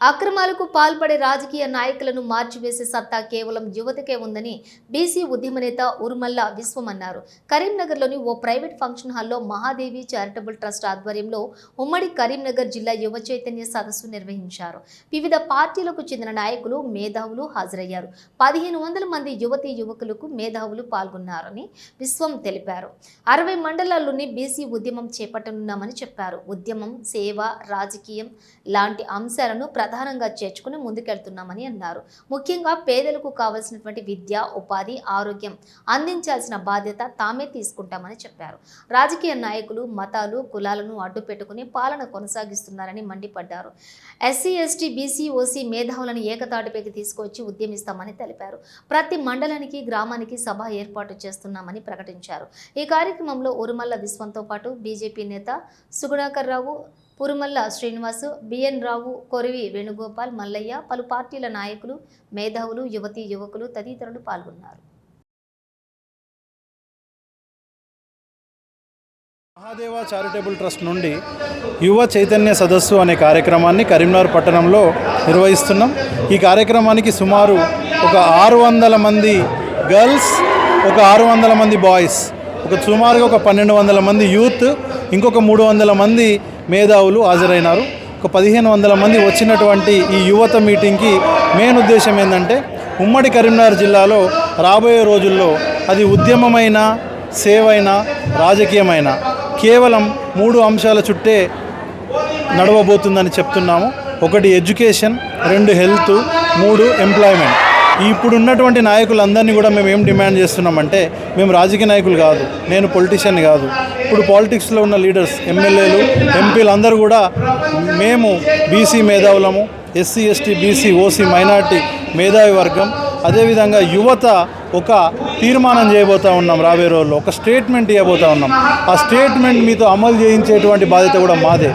అక్రమాలకు పాల్పడే రాజకీయ నాయకులను మార్చివేసే సత్తా కేవలం యువతకే ఉందని బీసీ ఉద్యమ నేత ఉరుమల్ల విశ్వం అన్నారు. కరీంనగర్లోని ఓ ప్రైవేట్ ఫంక్షన్ హాల్లో మహాదేవి చారిటబుల్ ట్రస్ట్ ఆధ్వర్యంలో ఉమ్మడి కరీంనగర్ జిల్లా యువ చైతన్య సదస్సు నిర్వహించారు. వివిధ పార్టీలకు చెందిన నాయకులు మేధావులు హాజరయ్యారు. పదిహేను వందల మంది యువతీ యువకులకు మేధావులు పాల్గొన్నారని విశ్వం తెలిపారు. అరవై మండలాల్లోని బీసీ ఉద్యమం చేపట్టనున్నామని చెప్పారు. ఉద్యమం సేవ రాజకీయం లాంటి అంశాలను ప్రధానంగా చేర్చుకుని ముందుకెళ్తున్నామని అన్నారు. ముఖ్యంగా పేదలకు కావలసినటువంటి విద్య ఉపాధి ఆరోగ్యం అందించాల్సిన బాధ్యత తామే తీసుకుంటామని చెప్పారు. రాజకీయ నాయకులు మతాలు కులాలను అడ్డు పెట్టుకుని పాలన కొనసాగిస్తున్నారని మండిపడ్డారు. ఎస్సీ ఎస్టీ బీసీ ఓసీ మేధావులను ఏకతాటిపైకి తీసుకొచ్చి ఉద్యమిస్తామని తెలిపారు. ప్రతి మండలానికి గ్రామానికి సభ ఏర్పాటు చేస్తున్నామని ప్రకటించారు. ఈ కార్యక్రమంలో ఉరుమల్ల విశ్వంతో పాటు బీజేపీ నేత సుగుణాకర్ రావు పురుమల్ల శ్రీనివాసు బిఎన్ రావు కొరివి వేణుగోపాల్ మల్లయ్య పలు పార్టీల నాయకులు మేధావులు యువతీ యువకులు తదితరులు పాల్గొన్నారు. మహాదేవ చారిటబుల్ ట్రస్ట్ నుండి యువ చైతన్య సదస్సు అనే కార్యక్రమాన్ని కరీంనగర్ పట్టణంలో నిర్వహిస్తున్నాం. ఈ కార్యక్రమానికి సుమారు ఒక ఆరు వందల మంది గర్ల్స్ ఒక ఆరు వందల మంది బాయ్స్ ఒక సుమారుగా ఒక పన్నెండు వందల మంది యూత్ ఇంకొక మూడు వందల మంది మేధావులు హాజరైనారు. ఒక పదిహేను వందల మంది వచ్చినటువంటి ఈ యువత మీటింగ్కి మెయిన్ ఉద్దేశం ఏంటంటే ఉమ్మడి కరీంనగర్ జిల్లాలో రాబోయే రోజుల్లో అది ఉద్యమమైన సేవైన రాజకీయమైన కేవలం మూడు అంశాల చుట్టే నడవబోతుందని చెప్తున్నాము. ఒకటి ఎడ్యుకేషన్ రెండు హెల్త్ మూడు ఎంప్లాయ్మెంట్. ఇప్పుడు ఉన్నటువంటి నాయకులందరినీ కూడా మేము ఏం డిమాండ్ చేస్తున్నామంటే మేము రాజకీయ నాయకులు కాదు నేను పొలిటీషియన్ కాదు. ఇప్పుడు పాలిటిక్స్లో ఉన్న లీడర్స్ ఎమ్మెల్యేలు ఎంపీలు అందరూ కూడా మేము BC మేధావులము SC ST BC OC minority మేధావి వర్గం. అదేవిధంగా యువత ఒక తీర్మానం చేయబోతా ఉన్నాం రాబోయే రోజుల్లో ఒక స్టేట్మెంట్ ఇవ్వబోతా ఉన్నాం. ఆ స్టేట్మెంట్ మీతో అమలు చేయించేటువంటి బాధ్యత కూడా మాదే.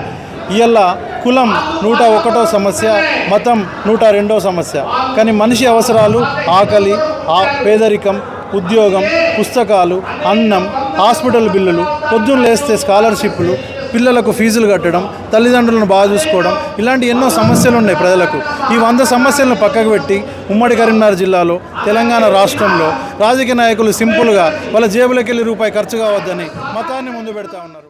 ఇవాళ కులం నూట ఒకటో సమస్య మతం నూట రెండో సమస్య. కానీ మనిషి అవసరాలు ఆకలి ఆ పేదరికం ఉద్యోగం పుస్తకాలు అన్నం హాస్పిటల్ బిల్లులు పొద్దున్న లేస్తే స్కాలర్షిప్లు పిల్లలకు ఫీజులు కట్టడం తల్లిదండ్రులను బాగా చూసుకోవడం ఇలాంటి ఎన్నో సమస్యలు ఉన్నాయి ప్రజలకు. ఈ వంద సమస్యలను పక్కకు పెట్టి ఉమ్మడి కరీంనగర్ జిల్లాలో తెలంగాణ రాష్ట్రంలో రాజకీయ నాయకులు సింపుల్గా వాళ్ళ జేబులకెళ్ళి రూపాయి ఖర్చు కావద్దని మతాన్ని ముందు పెడతా ఉన్నారు.